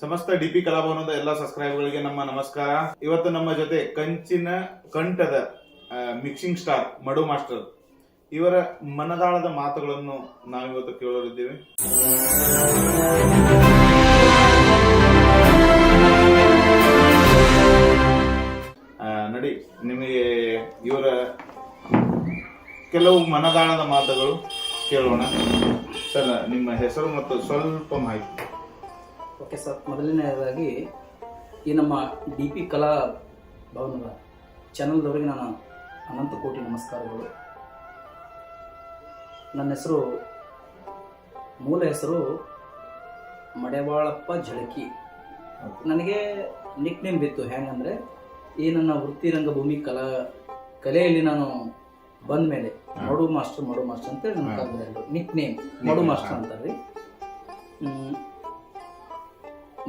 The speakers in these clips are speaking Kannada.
ಸಮಸ್ತ ಡಿ ಪಿ ಕಲಾಭವನದ ಎಲ್ಲ ಸಬ್ಸ್ಕ್ರೈಬರ್ಗಳಿಗೆ ನಮ್ಮ ನಮಸ್ಕಾರ. ಇವತ್ತು ನಮ್ಮ ಜೊತೆ ಕಂಚಿನ ಕಂಠದ ಮಿಕ್ಸಿಂಗ್ ಸ್ಟಾರ್ ಮಡು ಮಾಸ್ಟರ್. ಇವರ ಮನದಾಳದ ಮಾತುಗಳನ್ನು ನಾವಿವತ್ತು ಕೇಳಲಿದ್ದೇವೆ. ನಡಿ, ನಿಮಗೆ ಇವರ ಕೆಲವು ಮನದಾಳದ ಮಾತುಗಳು ಕೇಳೋಣ. ಸರ್, ನಿಮ್ಮ ಹೆಸರು ಮತ್ತು ಸ್ವಲ್ಪ ಮಾಹಿತಿ. ಓಕೆ ಸರ್ ಮೊದಲನೆಯದಾಗಿ ಈ ನಮ್ಮ ಡಿ ಪಿ ಕಲಾ ಭವನದ ಚಾನಲ್ದವರಿಗೆ ನಾನು ಅನಂತ ಕೋಟಿ ನಮಸ್ಕಾರಗಳು. ನನ್ನ ಹೆಸರು ಮೂಲ ಹೆಸರು ಮಡೆವಾಳಪ್ಪ ಝಳಕಿ ನನಗೆ ನಿಕ್ ನೇಮ್ ಬಿತ್ತು ಹೇಗಂದರೆ ಈ ನನ್ನ ವೃತ್ತಿ ರಂಗಭೂಮಿ ಕಲಾ ಕಲೆಯಲ್ಲಿ ನಾನು ಬಂದ ಮೇಲೆ ಮಡು ಮಾಸ್ಟರ್ ಮಡು ಮಾಸ್ಟರ್ ಅಂತ ನನ್ನ ನಿಕ್ ನೇಮ್ ಮಡು ಮಾಸ್ಟರ್ ಅಂತಾರೆ.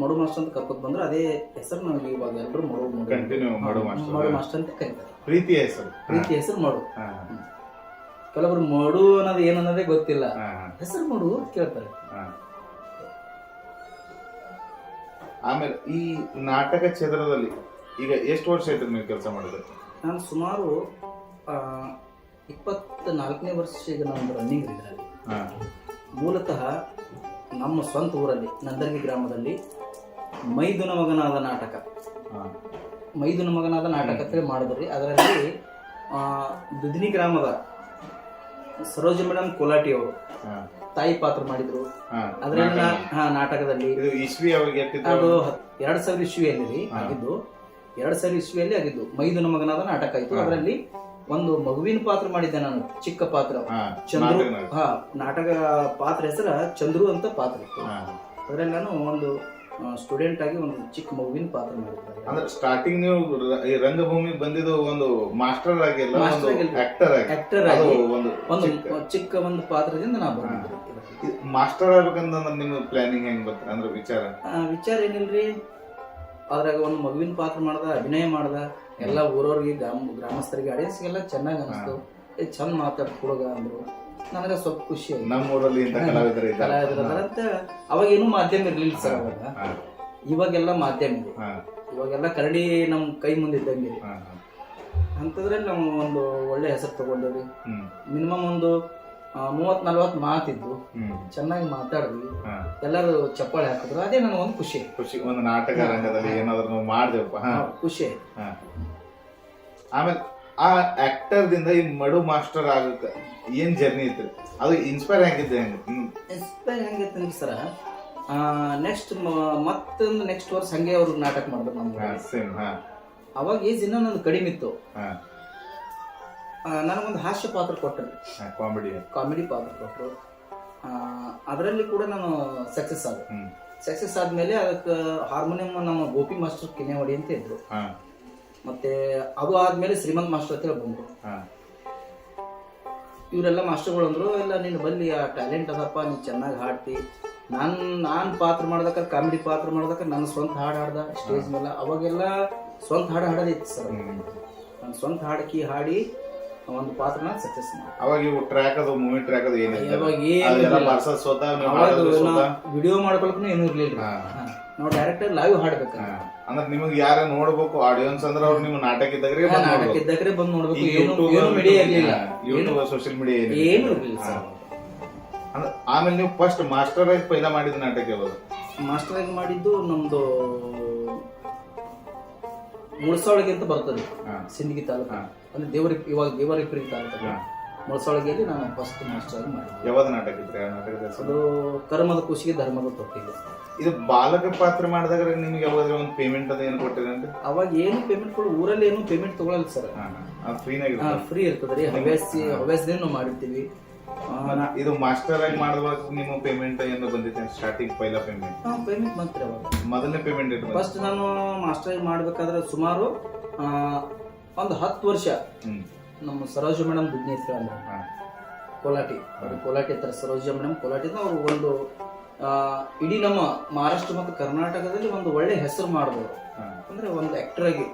ಮಡು ಮಾಸ್ಟರ್ ಅಂತ ಕರ್ಕೊತ್ ಬಂದ್ರೆ ಅದೇ ಹೆಸರು ನಾವು ಇವಾಗ ಎಲ್ಲರೂ Madu Madu Continue Madu master. Madu master ಅಂತ ಕರೀತಾರೆ. ಪ್ರೀತಿಯ ಹೆಸರು. ಪ್ರೀತಿ ಹೆಸರು ಮಡು. ಕೆಲವರು ಮಡು ಅನ್ನೋದು ಏನನ್ನೋದೇ ಅನ್ನೋದೇ ಗೊತ್ತಿಲ್ಲ. ಹೆಸರು ಮಡು ಅಂತ ಕೇಳ್ತಾರೆ. ಆಮೇಲೆ ಈ ನಾಟಕ ಕ್ಷೇತ್ರದಲ್ಲಿ ಈಗ ಎಷ್ಟು ವರ್ಷ ಆಯ್ತು ನೀವು ಕೆಲಸ ಮಾಡಿದ್ರೆ? ನಾನು ಸುಮಾರು ಇಪ್ಪತ್ತ ನಾಲ್ಕನೇ ವರ್ಷ ಈಗ ನಾನು ರನ್ನಿಂಗ್ ಇದರಲ್ಲಿ ಮೂಲತಃ ನಮ್ಮ ಸ್ವಂತ ಊರಲ್ಲಿ ನಂದರ್ಗಿ ಗ್ರಾಮದಲ್ಲಿ ಮೈದುನ ಮಗನಾದ ನಾಟಕ. ಮೈದುನ ಮಗನಾದ ನಾಟಕ ಅಂತೇಳಿ ಮಾಡಿದ್ರಿ. ಅದರಲ್ಲಿ ದುದಿನಿ ಗ್ರಾಮದ ಸರೋಜ ಮೇಡಮ್ ಕೋಲಾಟಿ ಅವರು ತಾಯಿ ಪಾತ್ರ ಮಾಡಿದ್ರು. ಅದರಿಂದ ಅದರಲ್ಲಿ ಹಾ ನಾಟಕದಲ್ಲಿ ಅದು ಎರಡ್ ಸಾವಿರ ಇಸ್ವಿಯಲ್ಲಿ ಆಗಿದ್ದು. ಎರಡ್ ಸಾವಿರ ಇಸ್ವಿಯಲ್ಲಿ ಆಗಿದ್ದು. ಮೈದುನ ಮಗನಾದ ನಾಟಕ ಆಯ್ತು. ಅದರಲ್ಲಿ ಒಂದು ಮಗುವಿನ ಪಾತ್ರ ಮಾಡಿದ್ದೆ ನಾನು ಚಿಕ್ಕ ಪಾತ್ರ. ಚಂದ್ರು. ಹಾ ನಾಟಕ ಪಾತ್ರ ಹೆಸರ ಚಂದ್ರು ಅಂತ ಪಾತ್ರ ಇತ್ತು. ಅದರಲ್ಲಿ ನಾನು ಒಂದು ಸ್ಟೂಡೆಂಟ್ ಆಗಿ ಒಂದು ಚಿಕ್ಕ ಮಗುವಿನ ಪಾತ್ರ ಮಾಡಿದ್ದಾರೆ. ಅಂದ್ರೆ ಸ್ಟಾರ್ಟಿಂಗ್ ನೀವು ಈ ರಂಗಭೂಮಿ ಬಂದಿದ್ದು ಒಂದು ಮಾಸ್ಟರ್ ಆಗಿಲ್ಲ ಒಂದು. ಆಕ್ಟರ್ ಆಗಿ ಆಕ್ಟರ್ ಆಗಿ ಒಂದು ಒಂದು ಚಿಕ್ಕ- ಒಂದು ಪಾತ್ರದಿಂದ ನಾ ಬಂದಿದ್ದೆ ಮಾಸ್ಟರ್ ಆಗ್ಬೇಕಂತಂದ್ರೆ ನಿಮ್ಮ ಪ್ಲಾನಿಂಗ್ ಹೆಂಗ್ ಬರ್ತದೆ ಅಂದ್ರೆ ವಿಚಾರ. ವಿಚಾರ ಏನಿಲ್ರಿ? ಅದ್ರಾಗ ಒಂದು ಮಗುವಿನ ಪಾತ್ರ ಮಾಡ್ದ ಅಭಿನಯ ಮಾಡ್ದ ಎಲ್ಲ ಊರವ್ರಿಗೆ ಗ್ರಾಮ ಗ್ರಾಮಸ್ಥರಿಗೆ ಆಡಿಯನ್ಸ್ಗೆಲ್ಲ ಚೆನ್ನಾಗಿ ಅನಿಸ್ತು. ಚಂದ ಮಾತಾಡ್ ಹುಡುಗ ಅಂದ್ರು. ನನಗೆ ಸ್ವಲ್ಪ ಖುಷಿ ಆಯ್ತು. ನಮ್ಮ ಊರಲ್ಲಿ ಇಂಥ ಕಲಾವಿದರು ಇದ್ದಾರೆ. ಕಲಾವಿದ್ರು ಅದಾರ ಅಂತ ಅವಾಗ ಏನು ಮಾಧ್ಯಮ ಇರ್ಲಿಲ್ಲ ಸರ್ ಅವಾಗ. ಇವಾಗೆಲ್ಲ ಮಾಧ್ಯಮ ಇದೆ. ಹಾ, ಇವಾಗೆಲ್ಲ ಕರಡಿ ನಮ್ಮ ಕೈ ಮುಂದೆ ಅಂತಂದ್ರೆ. ಹಾ, ನಾವು ಒಂದು ಒಳ್ಳೆ ಹೆಸರು ತಗೊಂಡೇವಿ. ಹ್ಮ್, ಮಿನಿಮಮ್ ಒಂದು ಮೂವತ್ ನಲ್ವತ್ ಮಾತಿದ್ದು ಹ್ಮ್, ಚೆನ್ನಾಗಿ ಮಾತಾಡಿದ್ವಿ. ಹಾ. ಎಲ್ಲರೂ ಚಪ್ಪಾಳೆ ಹಾಕಿದ್ರು. ಅದೇ ನನಗೆ ಒಂದು ಖುಷಿ. ಖುಷಿ ಒಂದು ನಾಟಕ ರಂಗದಲ್ಲಿ ಏನಾದ್ರು ನಾವು ಮಾಡ್ದೇವಪ್ಪ. ಹಾ, ಖುಷಿ. ಆಯ್ತು ಹಾ. ಆಮೇಲೆ ಆ ಆಕ್ಟರ್ ದಿಂದ ಈ ಮಡು ಮಾಸ್ಟರ್ ಆಗಕ್ಕೆ ಏನ್ ಜರ್ನಿ ಇತ್ತು ಅದು ಇನ್ಸ್ಪೈರ್ ಆಗಿದ್ದೆ ಹೆಂಗ್? ಇನ್ಸ್ಪೈರ್ ಇನ್ಸ್ಪೈರ್ ಹೆಂಗೈತಂದ್ರೆ ಸರ ನೆಕ್ಸ್ಟ್ ಮತ್ತೊಂದು ನೆಕ್ಸ್ಟ್ ವರ್ಷ ಹಂಗೆ ಅವ್ರು ನಾಟಕ ಮಾಡಿದ್ರು ನಮ್ಗೆ ಸೇಮ್ ಹಾ. ಅವಾಗ ಏಜ್ ಇನ್ನೂ ನಂದು ಕಡಿಮೆ ಇತ್ತು. ಹಾ. ನನಗೊಂದು ಹಾಸ್ಯ ಪಾತ್ರ ಕೊಟ್ಟರು. ಕಾಮಿಡಿ ಕಾಮಿಡಿ ಪಾತ್ರ ಕೊಟ್ಟರು. ಅದರಲ್ಲಿ ಕೂಡ ನಾನು ಸಕ್ಸಸ್ ಆದ. ಸಕ್ಸಸ್ ಆದ್ಮೇಲೆ ಅದಕ್ಕೆ ಹಾರ್ಮೋನಿಯಂ ನಮ್ಮ ಗೋಪಿ ಮಾಸ್ಟರ್ ಕಿನೆವಾಡಿ ಅಂತ ಇದ್ರು. ಹಾ. ಮತ್ತೆ ಅದು ಆದ್ಮೇಲೆ ಶ್ರೀಮಂತ್ ಮಾಸ್ಟರ್ ಹತ್ರ ಬಂದ್ರು. ಇವರೆಲ್ಲ ಮಾಸ್ಟರ್ಗಳು ಅಂದ್ರು ಎಲ್ಲ ನೀನು ಬಲ್ಲಿ ಆ ಟ್ಯಾಲೆಂಟ್ ಅದಪ್ಪ ನೀನು ಚೆನ್ನಾಗಿ ಹಾಡ್ತಿ. ನಾನು ನಾನ್ ಪಾತ್ರ ಮಾಡ್ದಕ್ಕ ಕಾಮಿಡಿ ಪಾತ್ರ ಮಾಡ್ದಕ್ಕ ನನ್ನ ಸ್ವಂತ ಹಾಡು ಹಾಡ್ದ ಸ್ಟೇಜ್ ಮೇಲೆ. ಅವಾಗೆಲ್ಲ ಸ್ವಂತ ಹಾಡು ಹಾಡೋದಿತ್ತು ಸರ್ ನನ್ನ ಸ್ವಂತ ಹಾಡಕಿ ಹಾಡಿ ಒಂದು ಪಾತ್ರನ ಸಕ್ಸಸ್ ಮಾಡಿ ಅವಾಗ ಇವು ಟ್ರ್ಯಾಕ್ ಅದು ಮೂವಿ ಟ್ರ್ಯಾಕ್ ಅದು ಏನಿಲ್ಲ ವಿಡಿಯೋ ಮಾಡ್ಕೊಳಕ್ಕೂ ಏನೂ ಇರ್ಲಿಲ್ಲ. ನಾವು ಡೈರೆಕ್ಟ್ ಲೈವ್ ಹಾಡ್ಬೇಕು. ಅಂದ್ರೆ ನಿಮಗೆ ಯಾರ ನೋಡ್ಬೇಕು ಆಡಿಯನ್ಸ್ ಅಂದ್ರೆ ಅವ್ರು ನಿಮ್ಮ ನಾಟಕ ಇದ್ದಾಗ್ರೆ ಬಂದ್ ನಾಟಕ ನೋಡ್ಬೇಕು. ಇದ್ದಾಗ್ರೆ ಬಂದು ನೋಡ್ಬೇಕು. ಯೂಟ್ಯೂಬ್ ಏನು YouTube, ಏನು ಮೀಡಿಯಾ ಇರ್ಲಿಲ್ಲ. ಹಾ, ಯೂಟ್ಯೂಬ್ ಸೋಶಿಯಲ್ ಮೀಡಿಯಾ ಏನು ಇರ್ಲಿಲ್ಲ ಸರ್. ಅಂದ್ರೆ ಆಮೇಲೆ ನೀವು ಫಸ್ಟ್ ಮಾಸ್ಟರ್ ಆಗಿ ಪೈಲಾ ಮಾಡಿದ ನಾಟಕ ಯಾವುದು? ಮಾಸ್ಟರ್ ಆಗಿ ಮಾಡಿದ್ದು ನಮ್ದು ಮುಳಸಾವಳಿಗೆ ಅಂತ ಬರ್ತದೆ. ಸಿಂದಗಿ ತಾಲೂಕು. ಹಾ. ಅಂದ್ರೆ ದೇವರಿ ಇವಾಗ ದೇವರಿಪುರಿ ತಾಲೂಕು ಹಾ. ಮುಳಸಾವಳಿಗೆಯಲ್ಲಿ ನಾನು ಫಸ್ಟ್ ಮಾಸ್ಟರ್ ಆಗಿ ಮಾಡಿದ್ದೆ ಯಾವ್ದು ನಾಟಕ ಇದ್ರೆ ಆ ನಾಟಕದ ಹೆಸರು? ಅದು ಕರ್ಮದ ಖುಷಿಗೆ ಧರ್ಮದ ತೊಟ್ಟಿಗೆ. ಇದು ಬಾಲಕ ಪಾತ್ರ ಮಾಡಿದಾಗ ನಿಮ್ಗೆ ಯಾವಾಗ ಒಂದು ಪೇಮೆಂಟ್ ಅದು ಏನು ಕೊಟ್ಟಿದೆ ಅಂತ? ಅವಾಗ ಏನು ಪೇಮೆಂಟ್ ಕೊಡು ಊರಲ್ಲಿ ಏನು ಪೇಮೆಂಟ್ ತಗೊಳಲ್ಲ ಸರ್ ಫ್ರೀ ಇರ್ತದೆ ರೀ. ಹವ್ಯಾಸಿ ಹವ್ಯಾಸದಿಂದ ನಾವು ಮಾಡಿರ್ತೀವಿ. ಇದು ಮಾಸ್ಟರ್ ಆಗಿ ಮಾಡಿದಾಗ ನಿಮ್ಮ ಪೇಮೆಂಟ್ ಏನು ಬಂದಿದೆ ಸ್ಟಾರ್ಟಿಂಗ್ ಪೈಲ ಪೇಮೆಂಟ್ ಹಾ ಪೇಮೆಂಟ್ ಬಂತ್ರಿ ಅವಾಗ. ಮೊದಲನೇ ಪೇಮೆಂಟ್ ಇರ್ತದೆ ಫಸ್ಟ್ ನಾನು ಮಾಸ್ಟರ್ ಆಗಿ ಮಾಡ್ಬೇಕಾದ್ರೆ ಸುಮಾರು ಒಂದು ಹತ್ತು ವರ್ಷ. ನಮ್ಮ ಸರೋಜ ಮೇಡಮ್ ದುಡ್ನಿ ಅಂದ್ರೆ. ಕೋಲಾಟಿ. ಅವ್ರು ಕೋಲಾಟಿ ಇರ್ತಾರೆ ಸರೋಜ ಮೇಡಮ್ ಕೋಲಾಟಿನ ಅವರು ಒಂದು ಆ, ಇಡೀ ನಮ್ಮ ಮಹಾರಾಷ್ಟ್ರ ಮತ್ತು ಕರ್ನಾಟಕದಲ್ಲಿ ಒಂದು ಒಳ್ಳೆ ಹೆಸರು ಮಾಡ್ಬೋದು. ಅಂದ್ರೆ ಒಂದು ಆಕ್ಟರ್ ಆಗಿ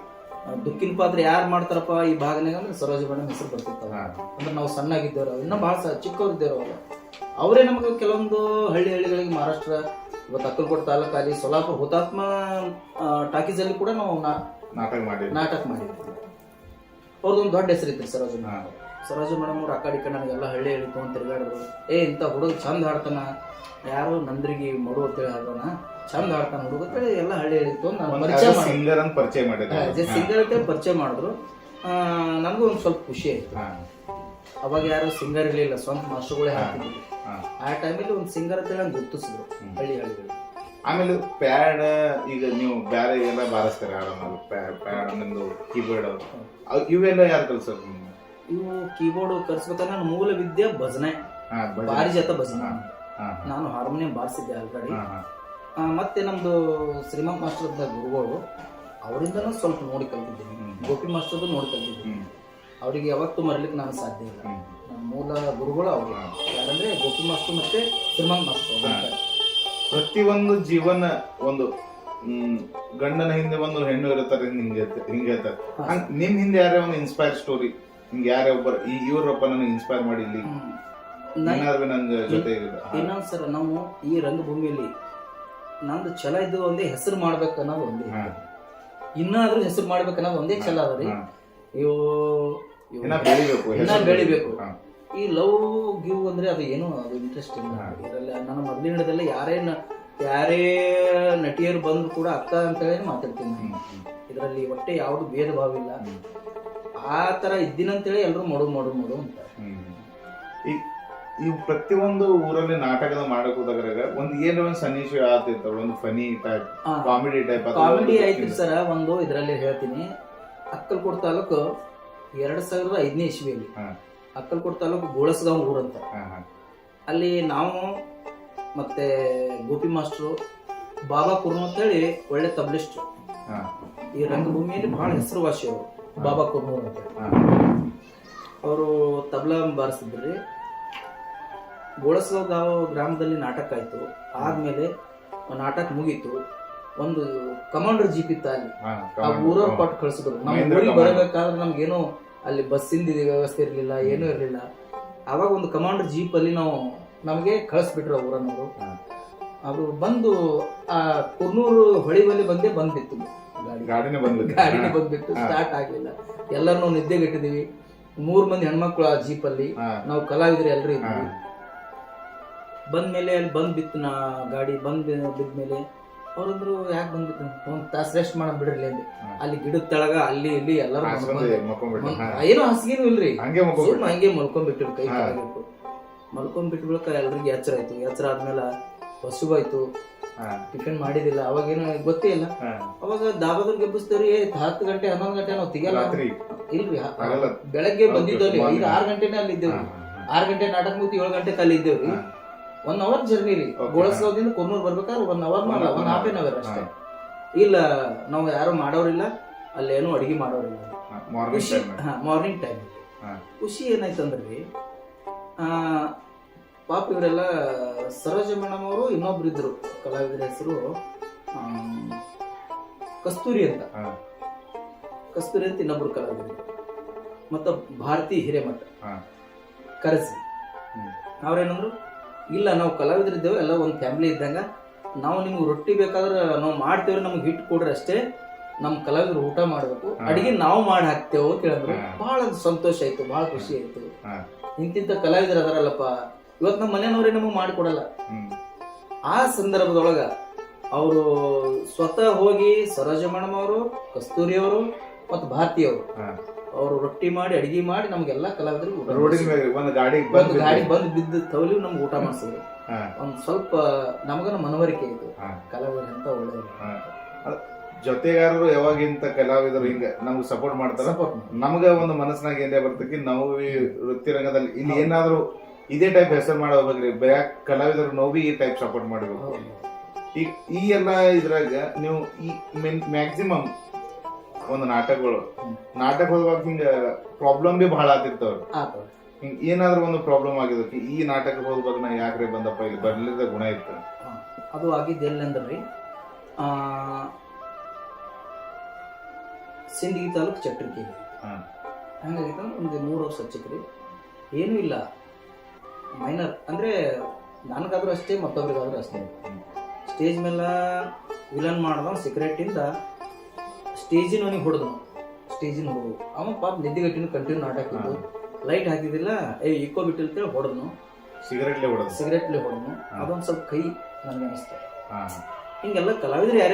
ಆ, ದುಃಖಿನ ಪಾತ್ರ ಯಾರು ಮಾಡ್ತಾರಪ್ಪ ಈ ಭಾಗನಾಗ ಅಂದ್ರೆ ಸರೋಜ ಮೇಡಮ್ ಹೆಸರು ಬರ್ತಿರ್ತಾವ. ಅಂದ್ರೆ ನಾವು ಸಣ್ಣಾಗಿದ್ದೇವ್ರ ಇನ್ನೂ ಬಹಳ ಸ ಅವರು. ಅವರೇ ನಮಗೆ ಕೆಲವೊಂದು ಹಳ್ಳಿ ಹಳ್ಳಿಗಳಿಗೆ ಮಹಾರಾಷ್ಟ್ರ ಇವತ್ತು ಅಕ್ಕಲ್ಕೋಟ್ ತಾಲೂಕಲ್ಲಿ ಸೊಲಾಪುರ ಹುತಾತ್ಮ ಟಾಕೀಸಲ್ಲಿ ಕೂಡ ನಾವು ನಾ- ನಾಟಕ ಮಾಡಿ ನಾಟಕ ಮಾಡಿದ್ವಿ. ಅವ್ರದ್ದೊಂದು ದೊಡ್ಡ ಹೆಸರು ಇತ್ತು ಸರೋಜು ಮೇಡಮ್ ಸರೋಜ ಮೇಡಮ್ ಅವ್ರು ಆ ಕಡೆ ಕಡೆ ನನಗೆಲ್ಲ ಹಳ್ಳಿ ಹಳ್ಳಿ ತೊಗೊಂಡು ತಿರುಗಾಡಿದ್ರು. ಏ ಇಂಥ ಹುಡುಗ ಚಂದ ಹಾಡ್ತಾನ. ಯಾರು ನಂದ್ರಿಗೆ ಮಡು ಅಂತೇಳಿ ಹಾಡೋಣ ಚಂದ ಹಾಡ್ತಾನ ಹುಡುಗ ಅಂತೇಳಿ ಎಲ್ಲ ಹಳ್ಳಿ ಹಳ್ಳಿ ತೊಗೊಂಡು ನಾನು ಪರಿಚಯ ಸಿಂಗರ್ ಅಂತ ಪರಿಚಯ ಮಾಡಿದ್ರು ಸಿಂಗರ್ ಅಂತ ಪರಿಚಯ ಮಾಡಿದ್ರು. ನನಗೂ ಒಂದು ಸ್ವಲ್ಪ ಖುಷಿ ಆಯ್ತು. ಅವಾಗ ಯಾರು ಸಿಂಗರ್ ಇರಲಿಲ್ಲ ಸ್ವಂತ ಮಾಸ್ಟರ್ಗಳೇ ಹಾಕಿದ್ರು. ಆ ಟೈಮಲ್ಲಿ ಒಂದು ಸಿಂಗರ್ ಅಂತೇಳಿ ನಂಗೆ ಗುರ್ತಿಸಿದ್ರು ಹಳ್ಳಿ ಹಳ್ಳಿಗಳು. ಆಮೇಲೆ ಪ್ಯಾಡ್ ಈಗ ನೀವು ಬೇರೆ ಎಲ್ಲ ಬಾರಿಸ್ತಾರೆ ಆರಾಮಾಗಿ? ಪ್ಯಾಡ್ ನಿಮ್ದು ಕೀಬೋರ್ಡ್ ಇವೆಲ್ಲ ಯಾರು ಕಲ್ಸೋದು ನೀವು ಇವು ಕೀಬೋರ್ಡ್ ಕಲ್ಸ್ಬೇಕಂದ್ರೆ ನನ್ನ ಮೂಲ ವಿದ್ಯೆ ಭಜನೆ. ಭಾರಿ ಜಾತ ಭಜನೆ. ನಾನು ಹಾರ್ಮೋನಿಯಂ ಬಾರಿಸಿದ್ದೆ ಆಲ್ರೆಡಿ. ಮತ್ತೆ ನಮ್ದು ಶ್ರೀಮಂತ್ ಮಾಸ್ಟರ್ ಗುರುಗಳು ಅವರಿಂದನೂ ಸ್ವಲ್ಪ ನೋಡಿ ಕಲ್ತಿದ್ದೀನಿ. ಗೋಪಿ ಮಾಸ್ಟರ್ದು ನೋಡಿ ಕಲ್ತಿದ್ದೀನಿ. ಅವರಿಗೆ ಯಾವತ್ತೂ ಮರಲಿಕ್ಕೆ ನಾನು ಸಾಧ್ಯ ಇಲ್ಲ. ಮೂಲ ಗುರುಗಳು ಅವರು. ಯಾರಂದ್ರೆ ಗೋಪಿ ಮಾಸ್ಟರ್ ಮತ್ತೆ ಶ್ರೀಮಂತ ಮಾಸ್ಟರ್. ಪ್ರತಿಯೊಂದು ಜೀವನ ಒಂದು ಹ್ಮ್, ಗಂಡನ ಹಿಂದೆ ಒಂದು ಹೆಣ್ಣು ಇರುತ್ತಾರೆ ಹಿಂಗೆ ಹಿಂಗೆ ಹೇಳ್ತಾರೆ. ಹಂಗ್ ನಿಮ್ ಹಿಂದೆ ಯಾರೇ ಒಂದು ಇನ್ಸ್ಪೈರ್ ಸ್ಟೋರಿ ಹಿಂಗೆ ಯಾರೇ ಒಬ್ಬರು ಈ ಇವ್ರಪ್ಪ ನನಗೆ ಇನ್ಸ್ಪೈರ್ ಮಾಡಿ ಇಲ್ಲಿ ಏನಾದ್ರು ನಂಗೆ ಜೊತೆ. ಇನ್ನೊಂದ್ ಸರ್ ನಾವು ಈ ರಂಗಭೂಮಿಯಲ್ಲಿ ನಂದು ಛಲ ಇದ್ದು ಒಂದೇ ಹೆಸರು ಮಾಡ್ಬೇಕು ಅನ್ನೋದು ಒಂದೇ. ಇನ್ನಾದ್ರೂ ಹೆಸರು ಮಾಡ್ಬೇಕು ಅನ್ನೋದು ಒಂದೇ ಛಲ ಅದ ರೀ. ಇವು ಬೆಳಿಬೇಕು ಇನ್ನ ಬೆಳಿಬೇಕು. ಈ ಲವ್ ಗಿವ್ ಅಂದ್ರೆ ಅದು ಏನು ಅದು ಇಂಟ್ರೆಸ್ಟಿಂಗ್. ಇದರಲ್ಲಿ ನನ್ನ ಮೊದಲಿನದಲ್ಲ ಯಾರೇ ನ- ಯಾರೇ ನಟಿಯರು ಬಂದ್ರು ಕೂಡ ಅಕ್ಕ ಅಂತ ಹೇಳಿ ಮಾತಾಡ್ತೀನಿ ಇದರಲ್ಲಿ ಒಟ್ಟೆ ಯಾವುದು ಭೇದ ಭಾವ ಇಲ್ಲ. ಆ ತರ ಇದ್ದಿನಂತೇಳಿ ಎಲ್ಲರೂ ಮಾಡು ಮಾಡು ಮಾಡು ಅಂತ ಈ ಈ ಪ್ರತಿಯೊಂದು ಊರಲ್ಲಿ ನಾಟಕದ ಮಾಡಕ್ ಹೋದಾಗ ಒಂದ್ ಏನೋ ಒಂದ್ ಸನ್ನಿವೇಶ ಆಗ್ತಿರ್ತಾವ ಒಂದು funny type comedy type comedy ಆಯ್ತು ಸರ ಒಂದು ಇದರಲ್ಲಿ ಹೇಳ್ತೀನಿ. ಅಕ್ಕಲ್ಕೋಟ್ ತಾಲೂಕು ಎರಡ್ ಸಾವಿರದ ಐದನೇ ಇಸ್ವಿಯಲ್ಲಿ. ಅಕ್ಕಲ್ಕೋಟ್ ತಾಲೂಕು ಗೋಳಸ್ಗಾಂವ್ ಊರಂತ. ಅಂತ ಅಲ್ಲಿ ನಾವು ಮತ್ತೆ ಗೋಪಿ ಮಾಸ್ಟ್ರು ಬಾಬಾ ಕುರ್ಮ ಅಂತೇಳಿ ಒಳ್ಳೆ ತಬ್ಲಿಸ್ಟ್ ಈ ರಂಗಭೂಮಿಯಲ್ಲಿ ಬಹಳ ಹೆಸರುವಾಸಿ ಅವರು ಬಾಬಾ ಕುರ್ಮ ಅಂತ. ಅವರು ತಬ್ಲಾ ಬಾರಿಸಿದ್ರಿ. ಗೋಳಸ್ಗಾವ್ ಗಾವ ಗ್ರಾಮದಲ್ಲಿ ನಾಟಕ ಆಯ್ತು. ಆದ್ಮೇಲೆ ನಾಟಕ ಮುಗೀತು. ಒಂದು ಕಮಾಂಡರ್ ಜೀಪ್ ಇತ್ತ ಅಲ್ಲಿ. ಆ ಊರವ್ರ ಕೊಟ್ಟು ಕಳ್ಸಿದ್ರು. ನಮ್ಮ ಬರಬೇಕಾದ್ರೆ ಊರಿಗೆ ಏನೋ ಬರಬೇಕಾದ್ರೆ ನಮ್ಗೇನು ಅಲ್ಲಿ ಬಸ್ಸಿಂದ ವ್ಯವಸ್ಥೆ ಇರಲಿಲ್ಲ ಏನೂ ಇರಲಿಲ್ಲ. ಅವಾಗ ಒಂದು ಕಮಾಂಡರ್ ಜೀಪ್ ಅಲ್ಲಿ ನಾವು ನಮಗೆ ಕಳಿಸ್ಬಿಟ್ರು ಅವರ ಊರನ್ನವರು. ಅದು ಬಂದು ಆ ಕುರ್ನೂರು ಹೊಳಿ ಬಂದೇ ಬಂದ್ಬಿತ್ತು. ಗಾಡಿ. ಗಾಡಿನೇ ಬಂದ್ಬಿಟ್ಟು ಸ್ಟಾರ್ಟ್ ಆಗ್ಲಿಲ್ಲ. ಎಲ್ಲರೂ ನಿದ್ದೆಗೆಟ್ಟಿದೀವಿ ಮೂರ್ ಮಂದಿ ಹೆಣ್ಮಕ್ಳು ಆ ಜೀಪ್ ಅಲ್ಲಿ. ನಾವು ಕಲಾವಿದ್ರು ಎಲ್ಲರೂ. ಇದ್ವಿ. ಬಂದ್ಮೇಲೆ ಅಲ್ಲಿ ಬಂದ್ ಬಿತ್ತು ನಾ ಗಾಡಿ ಬಂದ್ ಬಿದ್ಮೇಲೆ ಅವ್ರಂದ್ರು ಯಾಕೆ ಬಂದ್ಬಿಟ್ಟು ಒಂದ್ ತಾಸ್ ರೆಸ್ಟ್ ಮಾಡೋ ಬಿಡ್ರಿ ಅಂದೆ ಅಲ್ಲಿ ಗಿಡದ ತೆಳಗ ಅಲ್ಲಿ ಇಲ್ಲಿ ಎಲ್ಲರೂ. ಏನೋ ಹಾಸಿಗೆನೂ ಇಲ್ರಿ. ಹಂಗೆ ಮಲ್ಕೊಂಡ್ಬಿಟ್ಟು ಸುಮ್ಮನೆ ಹಂಗೆ ಮಲ್ಕೊಂಡ್ಬಿಟ್ಟಿರು ಕೈ ಮಲ್ಕೊಂಡ್ಬಿಟ್ಟು ಬಳಿಕ ಎಲ್ರಿಗೆ ಎಚ್ಚರ ಆಯ್ತು. ಎಚ್ಚರ ಆದ್ಮೇಲೆ ಹಸುವಾಯ್ತು. ಆಯ್ತು ಟಿಫಿನ್ ಮಾಡಿದಿಲ್ಲ ಅವಾಗೇನು ಗೊತ್ತೇ ಇಲ್ಲ. ಅವಾಗ ದಾಬಾದ್ರಿಗೆ ಗೆಬ್ಬಿಸ್ತೇವ್ರಿ ಹತ್ತು ಗಂಟೆ ಹನ್ನೊಂದು ಗಂಟೆ ನಾವು ತೆಗಿಯಲ್ಲ ಇಲ್ರಿ ಬೆಳಗ್ಗೆ ಬಂದಿದ್ದವ್ರಿ. ಈಗ ಆರು ಗಂಟೆನೇ ಅಲ್ಲಿ ಇದ್ದೇವ್ರಿ. ಆರು ಗಂಟೆ ನಾಟಕ ಮುಗಿತು ಏಳು ಗಂಟೆ ಅಲ್ಲಿ ಇದ್ದೇವ್ರಿ. ಒನ್ ಅವರ್ ಜರ್ನಿ ರೀ ಗೋಳಸೋದಿಂದ ಗೋಳಸ್ಗಾವ್ದಿಂದ ಕೊರ್ನೂರ್ ಬರ್ಬೇಕಾದ್ರೆ ಒನ್ ಅವರ್ ಮಾಡಲ್ಲ ಒನ್ ಹಾಫ್ ಎನ್ ಅವರ್. ಅಷ್ಟೇ ಇಲ್ಲ ನಾವು ಯಾರು ಮಾಡೋರಿಲ್ಲ ಅಲ್ಲೇನು ಅಡಿಗೆ ಮಾಡೋರಿಲ್ಲ. ಮಾರ್ನಿಂಗ್ ಖುಷಿ ಟೈಮ್ ಹಾ ಮಾರ್ನಿಂಗ್ ಟೈಮ್ ಹಾ. ಖುಷಿ ಏನಾಯ್ತಂದ್ರಿ ಪಾಪ ಇವರೆಲ್ಲ ಸರೋಜ ಮೇಡಮ್ ಅವರು ಇನ್ನೊಬ್ರು ಇದ್ರು ಕಲಾವಿದರ ಹೆಸರು ಕಸ್ತೂರಿ ಅಂತ. ಕಸ್ತೂರಿ ಅಂತ ಇನ್ನೊಬ್ರು ಕಲಾವಿದರು ಮತ್ತ ಭಾರತಿ ಹಿರೇಮಠ. ಕರೆಸಿ. ಅವ್ರೇನಂದ್ರು ಇಲ್ಲ ನಾವು ಕಲಾವಿದರಿದ್ದೇವೆ ಎಲ್ಲ ಒಂದು ಫ್ಯಾಮಿಲಿ ಇದ್ದಂಗ ನಾವು ನಿಮ್ಗೆ ರೊಟ್ಟಿ ಬೇಕಾದ್ರೆ ನಾವು ಮಾಡ್ತೇವೆ ನಮ್ಗೆ ಹಿಟ್ಟು ಕೊಡ್ರಿ ಅಷ್ಟೇ ನಮ್ಮ ಕಲಾವಿದರು ಊಟ ಮಾಡಬೇಕು. ಅಡಿಗೆ ನಾವು ಮಾಡಿ ಹಾಕ್ತೇವೆ ಅಂತ ಹೇಳಿದ್ರು. ಬಹಳ ಸಂತೋಷ ಆಯ್ತು ಬಹಳ ಖುಷಿ ಆಯ್ತು. ಇಂತಿಂತ ಕಲಾವಿದರು ಅದಾರಲ್ಲಪ್ಪ ಇವತ್ತು ನಮ್ಮ ಮನೆಯವ್ರೆ ನಮಗೆ ಮಾಡಿಕೊಡಲ್ಲ. ಆ ಸಂದರ್ಭದೊಳಗ ಅವರು ಸ್ವತಃ ಹೋಗಿ ಸರೋಜ ಮೇಡಮ್ ಅವರು ಕಸ್ತೂರಿ ಅವರು ಮತ್ತು ಭಾರತಿ ಅವರು. ರೊಟ್ಟಿ ಮಾಡಿ ಅಡಿಗೆ ಮಾಡಿ ನಮ್ಗೆಲ್ಲ ಕಲಾವಿದರಿಗೆ ಊಟ ರೋಡಿನ ಮಾಡ್ಸಿದ್ರು. ಮೇಲೆ ಒಂದು ಗಾಡಿ ಒಂದು ಗಾಡಿ ಬಂದು ಬಿದ್ದ ತವಲಿ ನಮ್ಗೆ ಊಟ ಮಾಡಿಸಿದ್ರು ಹಾ. ಒಂದ್ ಸ್ವಲ್ಪ ನಮಗನ ಮನವರಿಕೆ ಆಯ್ತು ಹಾ. ಕಲಾವಿದರು ಅಂತ ಒಳ್ಳೆಯವರು ಹಾ. ಅದ್ ಜೊತೆಗಾರರು ಯಾವಾಗಿಂತ ಕಲಾವಿದರು ಹಿಂಗ ನಮ್ಗೆ ಸಪೋರ್ಟ್ ಮಾಡ್ತಾರ ಸಪೋರ್ಟ್ ನಮ್ಗ ಒಂದು ಮನಸ್ಸಿನಾಗ ಏನೇ ಬರ್ತಕ್ಕೆ ನಾವು ಈ ವೃತ್ತಿ ರಂಗದಲ್ಲಿ ಇಲ್ಲಿ ಏನಾದ್ರು ಇದೇ ಟೈಪ್ ಹೆಸರು ಮಾಡೋಬೇಕ್ರಿ ಬೇರೆ ಕಲಾವಿದರು ನೋವಿ ಈ ಟೈಪ್ ಸಪೋರ್ಟ್ ಮಾಡಬೇಕು ಈ ಈ ಎಲ್ಲ ಇದ್ರಾಗ ನೀವು ಈ ಮ್ಯಾಕ್ಸಿಮಮ್ ಒಂದು ನಾಟಕಗಳು. ನಾಟಕ ಹೋಗುವಾಗ ಹಿಂಗ ಪ್ರಾಬ್ಲಮ್ ಬಿ ಬಹಳ ಆಗ್ತಿರ್ತಾವ್ರಿ ಆತ ಹಿಂಗ್ ಏನಾದ್ರು ಒಂದು ಪ್ರಾಬ್ಲಮ್ ಆಗಿದಕ್ಕೆ ಈ ನಾಟಕ ಹೋಗುವಾಗ ನಾ ಯಾಕ್ರೆ ಬಂದಪ್ಪ ಇಲ್ಲಿ ಬರ್ಲಿದ ಗುಣ ಇತ್ತು. ಅದು ಆಗಿದ್ದೆಲ್ಲಂದ್ರಿ? ಆ ಸಿಂದಗಿ ತಾಲೂಕು ಚಟ್ರಿಕೆ. ಹಂಗಾಗಿತ್ತು? ಒಂದು ಮೂರು ವರ್ಷ ಹಚ್ಚಿಕ್ರಿ ಏನೂ ಇಲ್ಲ. ಮೈನರ್ ಅಂದ್ರೆ ನನಗಾದ್ರೂ ಅಷ್ಟೇ ಮತ್ತೊಬ್ರಿಗಾದ್ರೂ ಅಷ್ಟೇ. ಸ್ಟೇಜ್ ಮೇಲೆ ವಿಲನ್ ಮಾಡ್ದ ಸಿಗರೇಟಿಂದ ಸ್ಟೇಜಿನವನಿಗೆ ಹೊಡೆದು ಸ್ಟೇಜಿನ ಹೊಡೆದು ಅವ ಪಾಪ ನಿದ್ದೆಗಟ್ಟಿನ ಕಂಟಿನ್ಯೂ ನಾಟಕ ಇದ್ದು ಲೈಟ್ ಹಾಕಿದಿಲ್ಲ ಏ ಇಕ್ಕೋ ಬಿಟ್ಟಿರ್ತೇಳಿ ಹೊಡೆದ್ನು. ಸಿಗರೆಟ್ಲೆ ಹೊಡೆದು ಸಿಗರೆಟ್ಲೆ ಹೊಡೆದ್ನು. ಅದೊಂದು ಸ್ವಲ್ಪ ಕೈ ನನಗೆ ಅನಿಸ್ತು. ಹಾ. ಹಿಂಗೆಲ್ಲ ಕಲಾವಿದ್ರು ಯಾರೇ